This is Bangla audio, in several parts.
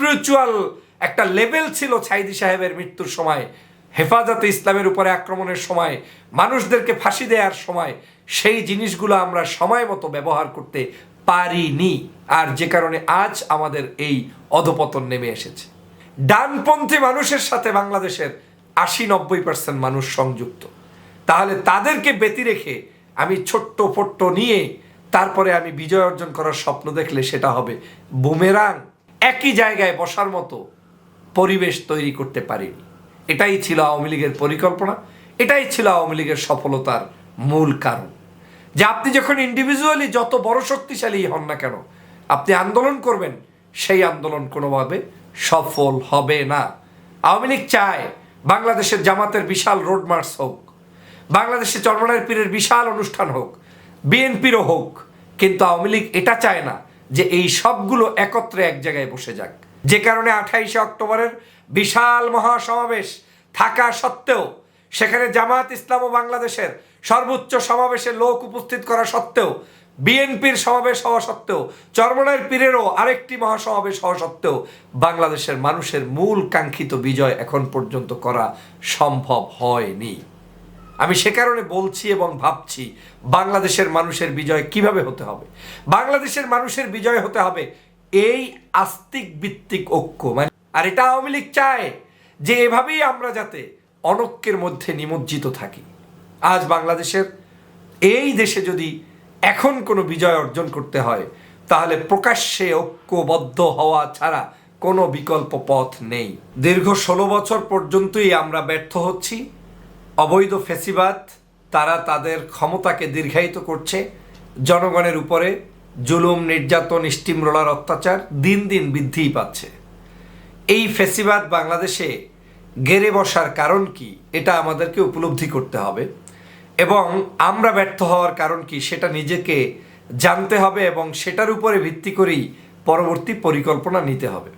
স্পিরিচুয়াল একটা লেভেল ছিল সাইদি সাহেবের মৃত্যুর সময়, হেফাজতে ইসলামের উপরে আক্রমণের সময়, মানুষদেরকে ফাঁসি দেওয়ার সময়, সেই জিনিসগুলো আমরা সময় মতো ব্যবহার করতে পারিনি। আর যে কারণে আজ আমাদের এই অধপতন নেমে এসেছে। ডানপন্থী মানুষের সাথে বাংলাদেশের আশি নব্বই পার্সেন্ট মানুষ সংযুক্ত। তাহলে তাদেরকে ব্যতি রেখে আমি ছোট্ট ফোট্ট নিয়ে তারপরে আমি বিজয় অর্জন করার স্বপ্ন দেখলে সেটা হবে বুমেরাং। একই জায়গায় বসার মতো পরিবেশ তৈরি করতে পারিনি। এটাই ছিল আওয়ামী লীগের পরিকল্পনা, এটাই ছিল আওয়ামী লীগের সফলতার মূল কারণ। যে আপনি যখন ইন্ডিভিজুয়ালি যত বড় শক্তিশালী হন না কেন, আপনি আন্দোলন করবেন, সেই আন্দোলন কোনোভাবে সফল হবে না। আওয়ামী লীগ চায় বাংলাদেশের জামাতের বিশাল রোড মার্চ হোক বাংলাদেশে চরমনার পীরের বিশাল অনুষ্ঠান হোক, বিএনপিরও হোক, কিন্তু আওয়ামী লীগ এটা চায় না। যে এই সবগুলো একত্রে এক জায়গায় বসে যাক। যে কারণে আঠাইশে অক্টোবরের বিশাল মহাসমাবেশ থাকা সত্ত্বেও, সেখানে জামাত ইসলাম ও বাংলাদেশের সর্বোচ্চ সমাবেশে লোক উপস্থিত করা সত্ত্বেও, বিএনপির সমাবেশ হওয়া সত্ত্বেও চরমনার পীরেরও আরেকটি মহাসমাবেশ হওয়া সত্ত্বেও, বাংলাদেশের মানুষের মূল কাঙ্ক্ষিত বিজয় এখন পর্যন্ত করা সম্ভব হয়নি। আমি সে কারণে বলছি এবং ভাবছি বাংলাদেশের মানুষের বিজয় কীভাবে হতে হবে? বাংলাদেশের মানুষের বিজয় হতে হবে এই আস্তিক ভিত্তিক ঐক্য। মানে আর এটা আওয়ামী লীগ চায় যে এভাবেই আমরা যাতে অনৈক্যের মধ্যে নিমজ্জিত থাকি। আজ বাংলাদেশের এই দেশে যদি এখন কোনো বিজয় অর্জন করতে হয়, তাহলে প্রকাশ্যে ঐক্যবদ্ধ হওয়া ছাড়া কোনো বিকল্প পথ নেই। দীর্ঘ ষোলো বছর পর্যন্তই আমরা ব্যর্থ হচ্ছি। অবৈধ ফেসিবাদ তারা তাদের ক্ষমতাকে দীর্ঘায়িত করছে, জনগণের উপরে জুলুম, নির্যাতন, স্টিমরোলার অত্যাচার দিন দিন বৃদ্ধিই পাচ্ছে। এই ফেসিবাদ বাংলাদেশে গেড়ে বসার কারণ কি, এটা আমাদেরকে উপলব্ধি করতে হবে এবং আমরা ব্যর্থ হওয়ার কারণ কি, সেটা নিজেকে জানতে হবে এবং সেটার উপরে ভিত্তি করেই পরবর্তী পরিকল্পনা নিতে হবে।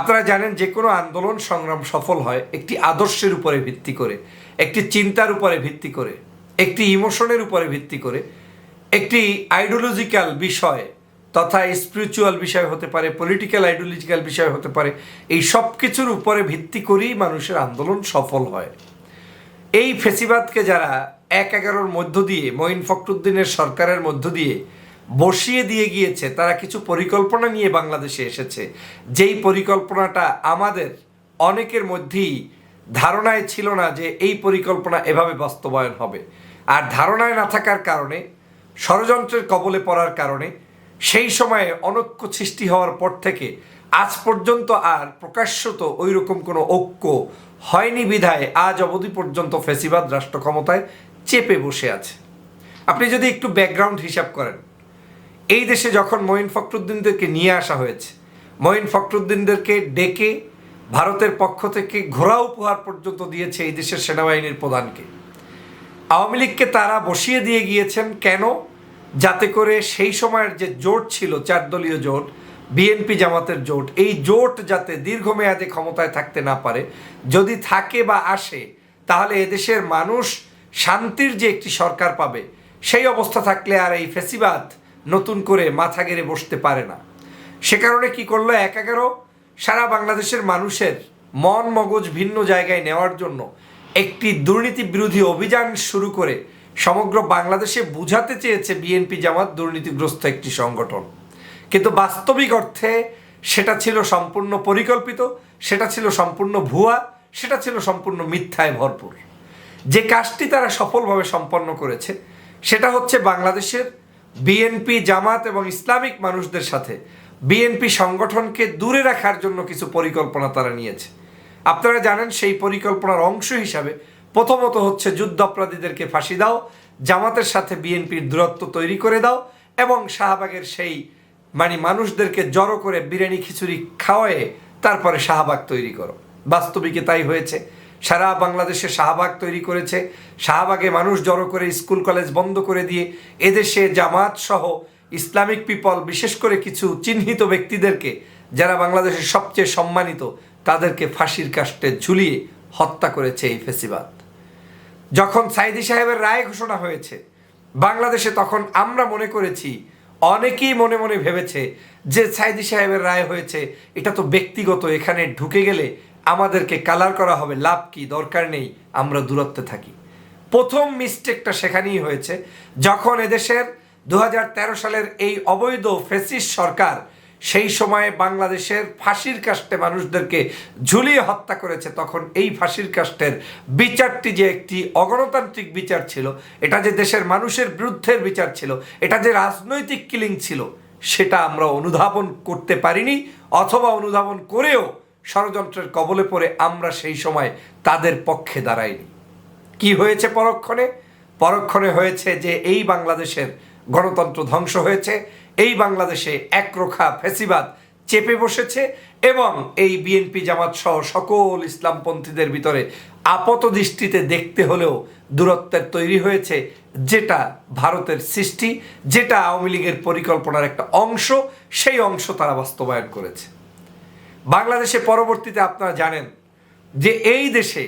আপনারা জানেন যে কোনো আন্দোলন সংগ্রাম সফল হয় একটি আদর্শের উপরে ভিত্তি করে। একটি চিন্তার উপরে ভিত্তি করে, একটি ইমোশনের উপরে ভিত্তি করে, একটি আইডিওলজিক্যাল বিষয় তথা স্পিরিচুয়াল বিষয় হতে পারে, পলিটিক্যাল আইডিওলজিক্যাল বিষয় হতে পারে, এই সব কিছুর উপরে ভিত্তি করেই মানুষের আন্দোলন সফল হয়। এই ফেসিবাদকে যারা এক এগারোর মধ্য দিয়ে, মঈন ফখরুদ্দিনের সরকারের মধ্য দিয়ে বসিয়ে দিয়ে গিয়েছে, তারা কিছু পরিকল্পনা নিয়ে বাংলাদেশে এসেছে। যেই পরিকল্পনাটা আমাদের অনেকের মধ্যেই ধারণায় ছিল না যে এই পরিকল্পনা এভাবে বাস্তবায়ন হবে। আর ধারণায় না থাকার কারণে, ষড়যন্ত্রের কবলে পড়ার কারণে, সেই সময়ে অনৈক্য সৃষ্টি হওয়ার পর থেকে আজ পর্যন্ত আর প্রকাশ্যত ওই রকম কোনো ঐক্য হয়নি বিধায় আজ অবধি পর্যন্ত ফেসিবাদ রাষ্ট্র ক্ষমতায় চেপে বসে আছে। আপনি যদি একটু ব্যাকগ্রাউন্ড হিসাব করেন, এই দেশে যখন মঈন ফখরুদ্দিনদেরকে নিয়ে আসা হয়েছে, মঈন ফখরুদ্দিনদেরকে ডেকে ভারতের পক্ষ থেকে ঘোড়া উপহার পর্যন্ত দিয়েছে এই দেশের সেনাবাহিনীর প্রধানকে। আওয়ামী লীগকে তারা বসিয়ে দিয়ে গিয়েছেন কেন? যাতে করে সেই সময়ের যে জোট ছিল চার দলীয় জোট, বিএনপি জামাতের জোট, এই জোট যাতে দীর্ঘমেয়াদে ক্ষমতায় থাকতে না পারে, যদি থাকে বা আসে, তাহলে এদেশের মানুষ শান্তির যে একটি সরকার পাবে, সেই অবস্থা থাকলে আর এই ফেসিবাদ নতুন করে মাথা গেড়ে বসতে পারে না। সে কারণে কি করল? এক এগারো সারা বাংলাদেশের মানুষের মন মগজ ভিন্ন জায়গায় নেওয়ার জন্য একটি দুর্নীতি বিরোধী অভিযান শুরু করে সমগ্র বাংলাদেশে বুঝাতে চেয়েছে বিএনপি জামাত দুর্নীতিগ্রস্ত একটি সংগঠন। কিন্তু বাস্তবিক অর্থে সেটা ছিল সম্পূর্ণ পরিকল্পিত, সেটা ছিল সম্পূর্ণ ভুয়া, সেটা ছিল সম্পূর্ণ মিথ্যায় ভরপুর। যে কাজটি তারা সফলভাবে সম্পন্ন করেছে, সেটা হচ্ছে বাংলাদেশের বিএনপি জামাত এবং ইসলামিক মানুষদের সাথে বিএনপি সংগঠনকে দূরে রাখার জন্য কিছু পরিকল্পনা তারা নিয়েছে। আপনারা জানেন সেই পরিকল্পনার অংশ হিসাবে প্রথমত হচ্ছে যুদ্ধ অপরাধীদেরকে ফাঁসি দাও, জামাতের সাথে বিএনপির দূরত্ব তৈরি করে দাও এবং শাহবাগের সেই মানে মানুষদেরকে জড়ো করে বিরিয়ানি খিচুড়ি খাওয়ায়ে তারপরে শাহবাগ তৈরি করো। বাস্তবিকে তাই হয়েছে। সারা বাংলাদেশে শাহবাগ তৈরি করেছে। শাহবাগে মানুষ জড়ো করে স্কুল কলেজ বন্ধ করে দিয়ে এদেশে জামাত সহ ইসলামিক পিপল, বিশেষ করে কিছু চিহ্নিত ব্যক্তিদেরকে, যারা বাংলাদেশের সবচেয়ে সম্মানিত, তাদেরকে ফাঁসির কাষ্টে ঝুলিয়ে হত্যা করেছে এই ফেসিবাদ। যখন সাইদি সাহেবের রায় ঘোষণা হয়েছে, বাংলাদেশে তখন আমরা মনে করেছি, অনেকেই মনে মনে ভেবেছে যে সাইদি সাহেবের রায় হয়েছে, এটা তো ব্যক্তিগত, এখানে ঢুকে গেলে আমাদেরকে কালার করা হবে, লাভ কি, দরকার নেই, আমরা দূরত্বে থাকি। প্রথম মিস্টেকটা সেখানেই হয়েছে, যখন এদেশের দু হাজার তেরো সালের এই অবৈধ ফেসিস সরকার সেই সময়ে বাংলাদেশের ফাঁসির কাস্টে মানুষদেরকে ঝুলিয়ে হত্যা করেছে। তখন এই ফাঁসির কাস্টের বিচারটি যে একটি অগণতান্ত্রিক বিচার ছিল, এটা যে দেশের মানুষের বিরুদ্ধের বিচার ছিল, এটা যে রাজনৈতিক কিলিং ছিল, সেটা আমরা অনুধাবন করতে পারিনি, অথবা অনুধাবন করেও ষড়যন্ত্রের কবলে পড়ে আমরা সেই সময় তাদের পক্ষে দাঁড়াইনি। কি হয়েছে পরক্ষণে? পরক্ষণে হয়েছে যে এই বাংলাদেশের গণতন্ত্র ধ্বংস হয়েছে, এই বাংলাদেশে একরোখা ফেসিবাদ চেপে বসেছে এবং এই বিএনপি জামাত সহ সকল ইসলামপন্থীদের ভিতরে আপাত দৃষ্টিতে দেখতে হলেও দূরত্বের তৈরি হয়েছে, যেটা ভারতের সৃষ্টি, যেটা আওয়ামী লীগের পরিকল্পনার একটা অংশ, সেই অংশ তারা বাস্তবায়ন করেছে। বাংলাদেশে পরবর্তীতে আপনারা জানেন যে এই দেশে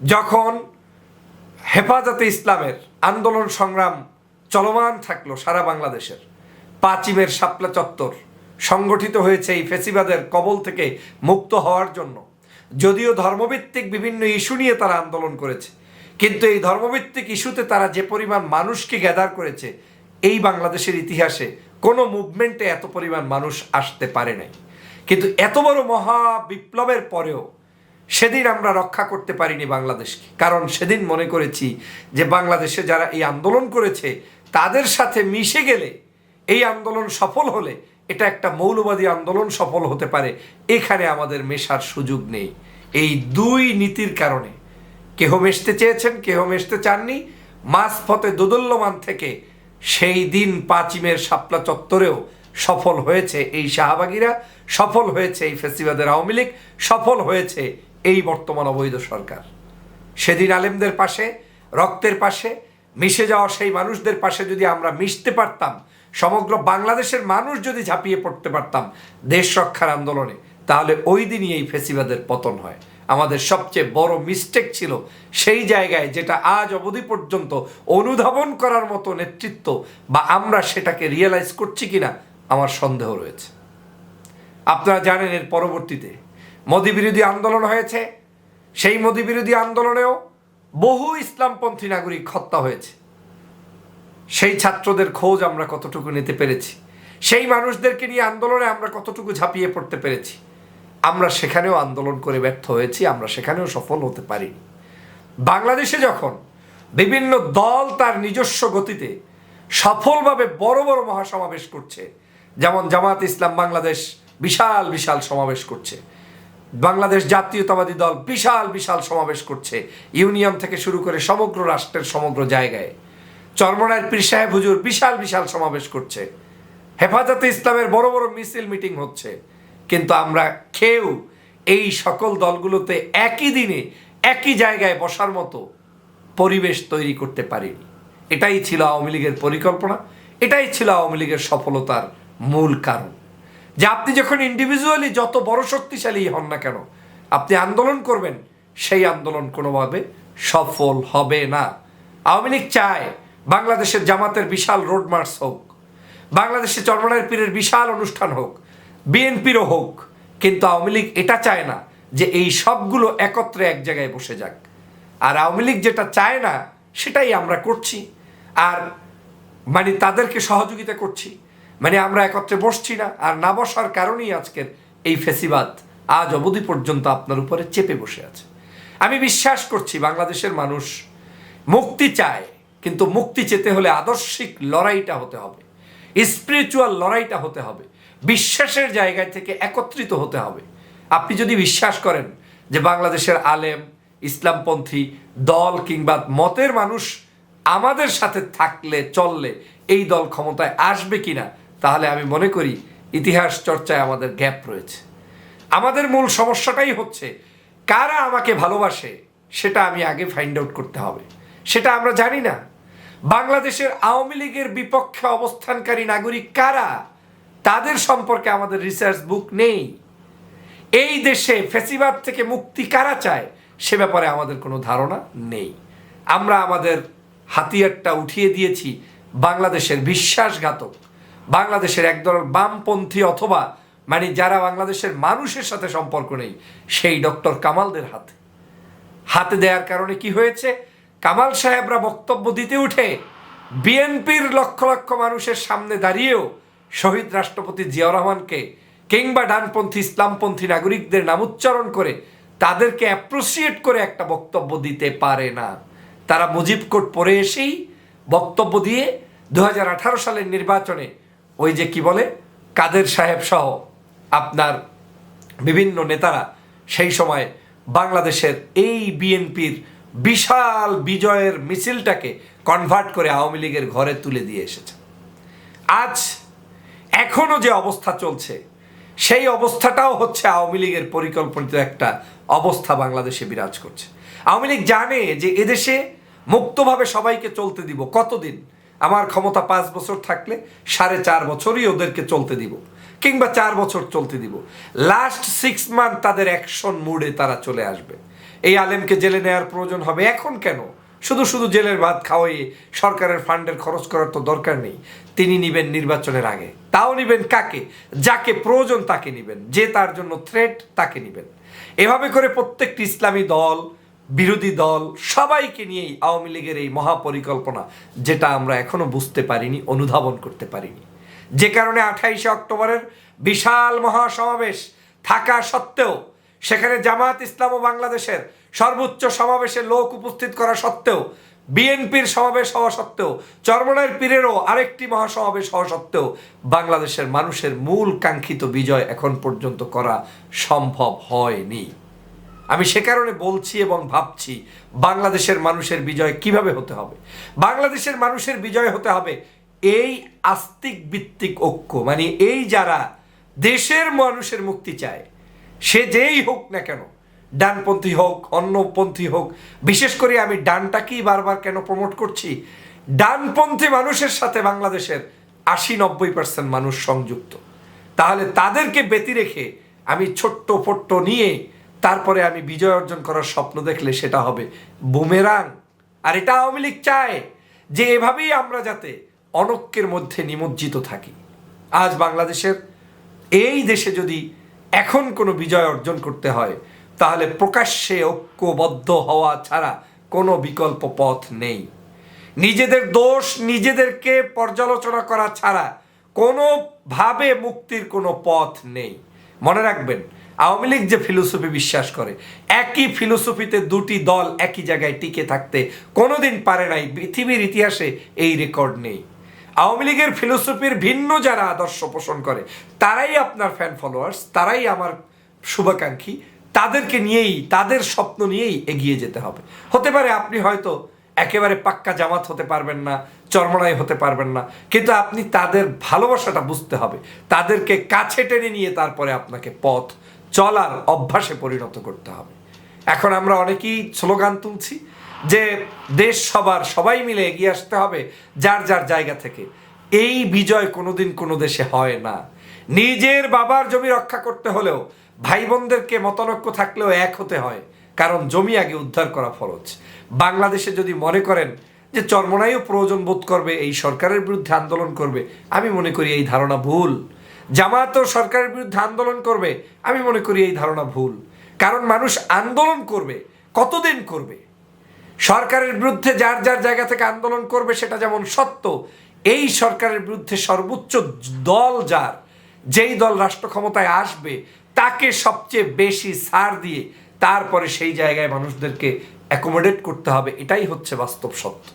যখন হেফাজতে ইসলামের আন্দোলন সংগ্রাম চলমান থাকল সারা বাংলাদেশের। পাঁচিমের শাপলা চত্বর সংগঠিত হয়েছে এই ফেসিবাদের কবল থেকে মুক্ত হওয়ার জন্য। যদিও ধর্মভিত্তিক বিভিন্ন ইস্যু নিয়ে তারা আন্দোলন করেছে, কিন্তু এই ধর্মভিত্তিক ইস্যুতে তারা যে পরিমাণ মানুষকে গ্যাদার করেছে, এই বাংলাদেশের ইতিহাসে কোনো মুভমেন্টে এত পরিমাণ মানুষ আসতে পারে নাই। কিন্তু এত বড় মহা বিপ্লবের পরেও সেদিন আমরা রক্ষা করতে পারিনি বাংলাদেশকে। কারণ সেদিন মনে করেছি যে বাংলাদেশে যারা এই আন্দোলন করেছে তাদের সাথে মিশে গেলে এই আন্দোলন সফল হলে এটা একটা মৌলবাদী আন্দোলন সফল হতে পারে। এখানে আমাদের মেশার সুযোগ নেই। এই দুই নীতির কারণে কেহ মেশতে চেয়েছেন, কেহ মেশতে চাননি। মাঝপথে দোদল্যমান থেকে সেই দিন পাঁচিমের শাপলা চত্বরেও সফল হয়েছে এই শাহবাগীরা, সফল হয়েছে এই ফেস্টিভালের আওয়ামী লীগ, সফল হয়েছে এই বর্তমান অবৈধ সরকার। সেদিন আলেমদের পাশে, রক্তের পাশে মিশে যাওয়া সেই মানুষদের পাশে যদি আমরা মিশতে পারতাম, সমগ্র বাংলাদেশের মানুষ যদি ঝাঁপিয়ে পড়তে পারতাম দেশ রক্ষার আন্দোলনে, তাহলে ওই দিনই এই ফেসিবাদের পতন হয়। আমাদের সবচেয়ে বড় মিস্টেক ছিল সেই জায়গায় যেটা আজ অবধি পর্যন্ত অনুধাবন করার মতো নেতৃত্ব বা আমরা সেটাকে রিয়েলাইজ করছি কিনা আমার সন্দেহ রয়েছে। আপনারা জানেন এর পরবর্তীতে মোদী বিরোধী আন্দোলন হয়েছে, সেই মোদী বিরোধী আন্দোলনেও বহু ইসলামপন্থী নাগরিক হত্যা হয়েছে। সেই ছাত্রদের খোঁজ আমরা কতটুকু নিতে পেরেছি? সেই মানুষদেরকে নিয়ে আন্দোলনে আমরা কতটুকু ঝাঁপিয়ে পড়তে পেরেছি? আমরা সেখানেও আন্দোলন করে ব্যর্থ হয়েছি, আমরা সেখানেও সফল হতে পারিনি। বাংলাদেশে যখন বিভিন্ন দল তার নিজস্ব গতিতে সফলভাবে বড় বড় মহাসমাবেশ করছে, যেমন জামাত ইসলাম বাংলাদেশ বিশাল বিশাল সমাবেশ করছে বাংলাদেশ জাতীয়তাবাদী দল বিশাল বিশাল সমাবেশ করছে। ইউনিয়ন থেকে শুরু করে সমগ্র রাষ্ট্রের সমগ্র জায়গায়। চরমনায়ের পীর সাহেব হুজুর বিশাল বিশাল সমাবেশ করছে। হেফাজতে ইসলামের বড় বড় মিছিল মিটিং হচ্ছে। কিন্তু আমরা কেউ এই সকল দলগুলোতে একই দিনে, একই জায়গায় বসার মতো পরিবেশ তৈরি করতে পারিনি। এটাই ছিল আওয়ামী লীগের পরিকল্পনা। এটাই ছিল আওয়ামী লীগের সফলতার মূল কারণ। যে আপনি যখন ইন্ডিভিজুয়ালি যত বড় শক্তিশালী হন না কেন, আপনি আন্দোলন করবেন, সেই আন্দোলন কোনোভাবে সফল হবে না। আওয়ামী লীগ চায় বাংলাদেশের জামাতের বিশাল রোড মার্চ হোক বাংলাদেশে চরমনায়ের পীরের বিশাল অনুষ্ঠান হোক, বিএনপিরও হোক, কিন্তু আওয়ামী লীগ এটা চায় না যে এই সবগুলো একত্রে এক জায়গায় বসে যাক। আর আওয়ামী লীগ যেটা চায় না, সেটাই আমরা করছি। আর মানে তাদেরকে সহযোগিতা করছি। মানে আমরা একত্রে বসছি না, আর না বসার কারণেই আজকের এই ফেসিবাদ আজ অবধি পর্যন্ত আপনার উপরে চেপে বসে আছে। আমি বিশ্বাস করছি বাংলাদেশের মানুষ মুক্তি চায়, কিন্তু মুক্তি চেতে হলে আদর্শিক লড়াইটা হতে হবে স্পিরিচুয়াল লড়াইটা হতে হবে, বিশ্বাসের জায়গায় থেকে একত্রিত হতে হবে। আপনি যদি বিশ্বাস করেন যে বাংলাদেশের আলেম, ইসলামপন্থী দল কিংবা মতের মানুষ আমাদের সাথে থাকলে, চললে এই দল ক্ষমতায় আসবে কিনা তাহলে আমি মনে করি ইতিহাস চর্চায় আমাদের গ্যাপ রয়েছে। আমাদের মূল সমস্যাটাই হচ্ছে কারা আমাকে ভালোবাসে সেটা আমি আগে ফাইন্ড আউট করতে হবে। সেটা আমরা জানি না। বাংলাদেশের আওয়ামী লীগের বিপক্ষে অবস্থানকারী নাগরিক কারা? তাদের সম্পর্কে আমাদের রিসার্চ বুক নেই। এই দেশে ফেসিবাদ থেকে মুক্তি কারা চায় সে ব্যাপারে আমাদের কোনো ধারণা নেই। আমরা আমাদের হাতিয়ারটা উঠিয়ে দিয়েছি বাংলাদেশের বিশ্বাসঘাতক বাংলাদেশের একদল বামপন্থী অথবা মানে যারা বাংলাদেশের মানুষের সাথে সম্পর্ক নেই, সেই ডক্টর কামালদের হাতে। হাতে দেওয়ার কারণে কি হয়েছে? কামাল সাহেবরা বক্তব্য দিতে উঠে বিএনপির লক্ষ লক্ষ মানুষের সামনে দাঁড়িয়েও শহীদ রাষ্ট্রপতি জিয়া রহমানকে কিংবা ডানপন্থী, ইসলামপন্থী নাগরিকদের নাম উচ্চারণ করে তাদেরকে অ্যাপ্রিসিয়েট করে একটা বক্তব্য দিতে পারে না। তারা মুজিব কোট পরে এসেই বক্তব্য দিয়ে দু হাজার আঠারো সালের নির্বাচনে ওই যে কি বলে, কাদের সাহেব সহ আপনার বিভিন্ন নেতারা সেই সময় বাংলাদেশের এই বিএনপির বিশাল বিজয়ের মিছিলটাকে কনভার্ট করে আওয়ামী লীগের ঘরে তুলে দিয়ে এসেছে। আজ এখনও যে অবস্থা চলছে, সেই অবস্থাটাও হচ্ছে আওয়ামী লীগের পরিকল্পনিত একটা অবস্থা বাংলাদেশে বিরাজ করছে। আওয়ামী লীগ জানে যে এদেশে মুক্তভাবে সবাইকে চলতে দিব কতদিন? আমার ক্ষমতা পাঁচ বছর থাকলে সাড়ে চার বছরই ওদেরকে চলতে দিব, কিংবা চার বছর চলতে দিব। লাস্ট সিক্স মান্থ তাদের অ্যাকশন মুডে তারা চলে আসবে। এই আলেমকে জেলে নেওয়ার প্রয়োজন হবে এখন কেন? শুধু শুধু জেলের ভাত খাওয়াই সরকারের ফান্ডের খরচ করার তো দরকার নেই। তিনি নিবেন নির্বাচনের আগে। তাও নিবেন কাকে? যাকে প্রয়োজন তাকে নিবেন। যে তার জন্য থ্রেট তাকে নিবেন। এভাবে করে প্রত্যেকটি ইসলামী দল বিরোধী দল সবাইকে নিয়েই আওয়ামী লীগের এই মহাপরিকল্পনা, যেটা আমরা এখনও বুঝতে পারিনি, অনুধাবন করতে পারিনি। যে কারণে আঠাইশে অক্টোবরের বিশাল মহাসমাবেশ থাকা সত্ত্বেও, সেখানে জামাত ইসলাম ও বাংলাদেশের সর্বোচ্চ সমাবেশে লোক উপস্থিত করা সত্ত্বেও, বিএনপির সমাবেশ হওয়া সত্ত্বেও চরমনার পীরেরও আরেকটি মহাসমাবেশ হওয়া সত্ত্বেও, বাংলাদেশের মানুষের মূল কাঙ্ক্ষিত বিজয় এখন পর্যন্ত করা সম্ভব হয়নি। আমি সে কারণে বলছি এবং ভাবছি বাংলাদেশের মানুষের বিজয় কীভাবে হতে হবে? বাংলাদেশের মানুষের বিজয় হতে হবে এই আস্তিক ভিত্তিক ঐক্য মানে এই যারা দেশের মানুষের মুক্তি চায়, সে যেই হোক না কেন, ডানপন্থী হোক, অন্যপন্থী হোক, বিশেষ করে আমি ডানটাকেই বারবার কেন প্রমোট করছি? ডানপন্থী মানুষের সাথে বাংলাদেশের আশি নব্বই পার্সেন্ট মানুষ সংযুক্ত। তাহলে তাদেরকে ব্যতি রেখে আমি ছোট্ট ফোট্ট নিয়ে তারপরে আমি বিজয় অর্জন করার স্বপ্ন দেখলে সেটা হবে বুমেরাং। আর এটা আওয়ামী লীগ চায় যে এভাবেই আমরা যাতে অনক্যের মধ্যে নিমজ্জিত থাকি। আজ বাংলাদেশের এই দেশে যদি এখন কোনো বিজয় অর্জন করতে হয়, তাহলে প্রকাশ্যে ঐক্যবদ্ধ হওয়া ছাড়া কোনো বিকল্প পথ নেই। নিজেদের দোষ নিজেদেরকে পর্যালোচনা করা ছাড়া কোনোভাবে মুক্তির কোনো পথ নেই। মনে রাখবেন, আওয়ামী লীগ যে ফিলোসফি বিশ্বাস করে, একই ফিলোসফিতে দুটি দল একই জায়গায় টিকে থাকতে কোনোদিন পারে নাই, পৃথিবীর ইতিহাসে এই রেকর্ড নেই। আওয়ামী লীগের ফিলোসফির ভিন্ন যারা আদর্শ পোষণ করে, তারাই আপনার ফ্যান ফলোয়ার্স তারাই আমার শুভাকাঙ্ক্ষী, তাদেরকে নিয়েই, তাদের স্বপ্ন নিয়েই এগিয়ে যেতে হবে। হতে পারে আপনি হয়তো একেবারে পাক্কা জামাত হতে পারবেন না চরমনাই হতে পারবেন না। কিন্তু আপনি তাদের ভালোবাসাটা বুঝতে হবে। তাদেরকে কাছে টেনে নিয়ে তারপরে আপনাকে পথ চলার অভ্যাসে পরিণত করতে হবে। এখন আমরা অনেকেই স্লোগান তুলছি যে দেশ সবার সবাই মিলে এগিয়ে আসতে হবে যার যার জায়গা থেকে। এই বিজয় কোনোদিন কোনো দেশে হয় না। নিজের বাবার জমি রক্ষা করতে হলেও ভাই বোনদেরকে মতানৈক্য থাকলেও এক হতে হয়। কারণ জমি আগে উদ্ধার করা ফরজ। বাংলাদেশে যদি মনে করেন যে চর্মনাইও প্রয়োজন বোধ করবে, এই সরকারের বিরুদ্ধে আন্দোলন করবে, আমি মনে করি এই ধারণা ভুল। জামাতও সরকারের বিরুদ্ধে আন্দোলন করবে, আমি মনে করি এই ধারণা ভুল। কারণ মানুষ আন্দোলন করবে, কতদিন করবে? সরকারের বিরুদ্ধে যার যার জায়গা থেকে আন্দোলন করবে সেটা যেমন সত্য, এই সরকারের বিরুদ্ধে সর্বোচ্চ দল যার, যেই দল রাষ্ট্র ক্ষমতায় আসবে, তাকে সবচেয়ে বেশি সার দিয়ে তারপরে সেই জায়গায় মানুষদেরকে অ্যাকোমোডেট করতে হবে, এটাই হচ্ছে বাস্তব সত্য।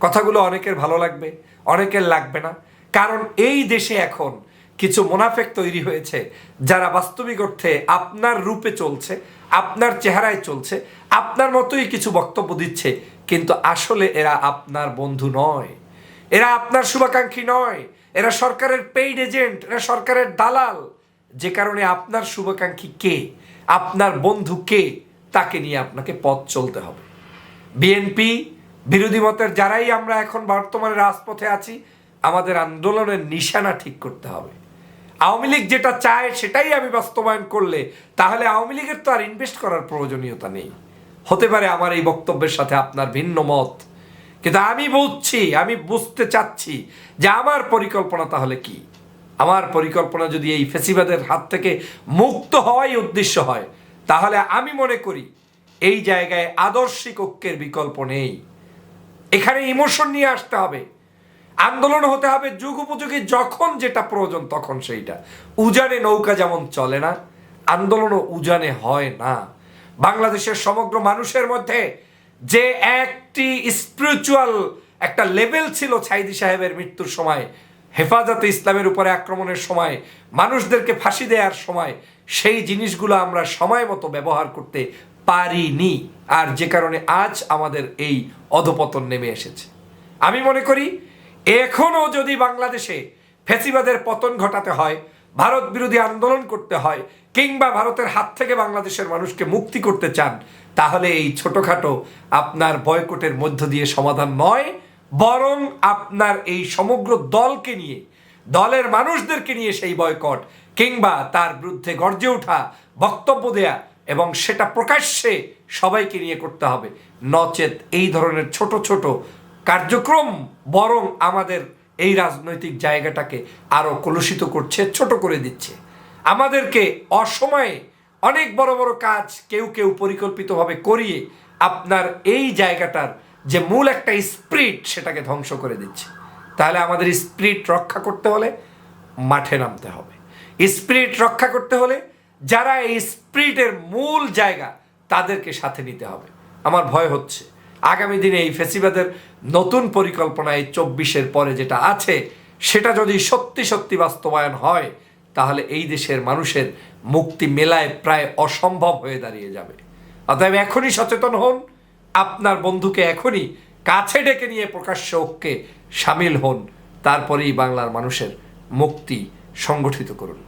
কথাগুলো অনেকের ভালো লাগবে, অনেকের লাগবে না। কারণ এই দেশে এখন কিছু মোনাফেক তৈরি হয়েছে, যারা বাস্তবিক অর্থে আপনার রূপে চলছে, আপনার চেহারায় চলছে, আপনার মতোই কিছু বক্তব্য দিচ্ছে, কিন্তু আসলে এরা আপনার বন্ধু নয়। এরা আপনার শুভাকাঙ্ক্ষী নয়। এরা সরকারের পেইড এজেন্ট এরা সরকারের দালাল। যে কারণে আপনার শুভাকাঙ্ক্ষী কে? আপনার বন্ধু কে? তাকে নিয়ে আপনাকে পথ চলতে হবে। বিএনপি বিরোধী মতের যারাই আমরা এখন বর্তমানে রাজপথে আছি, আমাদের আন্দোলনের নিশানা ঠিক করতে হবে। আওয়ামী লীগ যেটা চায় সেটাই আমি বাস্তবায়ন করলে, তাহলে আওয়ামী লীগের তো আর ইনভেস্ট করার প্রয়োজনীয়তা নেই। হতে পারে আমার এই বক্তব্যের সাথে আপনার ভিন্ন মত, কিন্তু আমি বুঝছি, আমি বুঝতে চাচ্ছি যে আমার পরিকল্পনা তাহলে কি? আমার পরিকল্পনা যদি এই ফেসিবাদের হাত থেকে মুক্ত হওয়াই উদ্দেশ্য হয় তাহলে আমি মনে করি এই জায়গায় আদর্শিক ঐক্যের বিকল্প নেই। এখানে ইমোশন নিয়ে আসতে হবে। আন্দোলন হতে হবে যুগ উপযোগী, যখন যেটা প্রয়োজন তখন সেইটা। উজানে নৌকা যেমন চলে না, আন্দোলনও উজানে হয় না। বাংলাদেশের সমগ্র মানুষের মধ্যে যে একটি স্পিরিচুয়াল একটা লেভেল ছিল ছাইদি সাহেবের মৃত্যুর সময়, হেফাজতে ইসলামের উপরে আক্রমণের সময়, মানুষদেরকে ফাঁসি দেওয়ার সময় সেই জিনিসগুলো আমরা সময় মতো ব্যবহার করতে পারিনি। আর যে কারণে আজ আমাদের এই অধপতন নেমে এসেছে। আমি মনে করি এখনও যদি বাংলাদেশে ফেসিবাদের পতন ঘটাতে হয়, ভারত বিরোধী আন্দোলন করতে হয়, কিংবা ভারতের হাত থেকে বাংলাদেশের মানুষকে মুক্তি করতে চান, তাহলে এই ছোটোখাটো আপনার বয়কটের মধ্য দিয়ে সমাধান নয়, বরং আপনার এই সমগ্র দলকে নিয়ে দলের মানুষদেরকে নিয়ে সেই বয়কট, কিংবা তার বিরুদ্ধে গর্জে ওঠা বক্তব্য দেয়া এবং সেটা প্রকাশ্যে সবাইকে নিয়ে করতে হবে। নচেত এই ধরনের ছোট ছোট কার্যক্রম বরং আমাদের এই রাজনৈতিক জায়গাটাকে আরও কলুষিত করছে, ছোট করে দিচ্ছে। আমাদেরকে অসময়ে অনেক বড় বড় কাজ কেউ কেউ পরিকল্পিতভাবে করিয়ে আপনার এই জায়গাটার যে মূল একটা স্প্রিট, সেটাকে ধ্বংস করে দিচ্ছে। তাহলে আমাদের স্পিরিট রক্ষা করতে হলে মাঠে নামতে হবে। স্পিরিট রক্ষা করতে হলে যারা এই স্পিরিটের মূল জায়গা তাদেরকে সাথে নিতে হবে। আমার ভয় হচ্ছে। আগামী দিনে এই ফেসিবাদের নতুন পরিকল্পনা এই চব্বিশের পরে যেটা আছে, সেটা যদি সত্যি সত্যি বাস্তবায়ন হয়, তাহলে এই দেশের মানুষের মুক্তি মেলায় প্রায় অসম্ভব হয়ে দাঁড়িয়ে যাবে। অতএব এখনই সচেতন হন। আপনার বন্ধুকে এখনই কাছে ডেকে নিয়ে প্রকাশ্য ঐক্যে সামিল হন তারপরেই বাংলার মানুষের মুক্তি সংগঠিত করুন।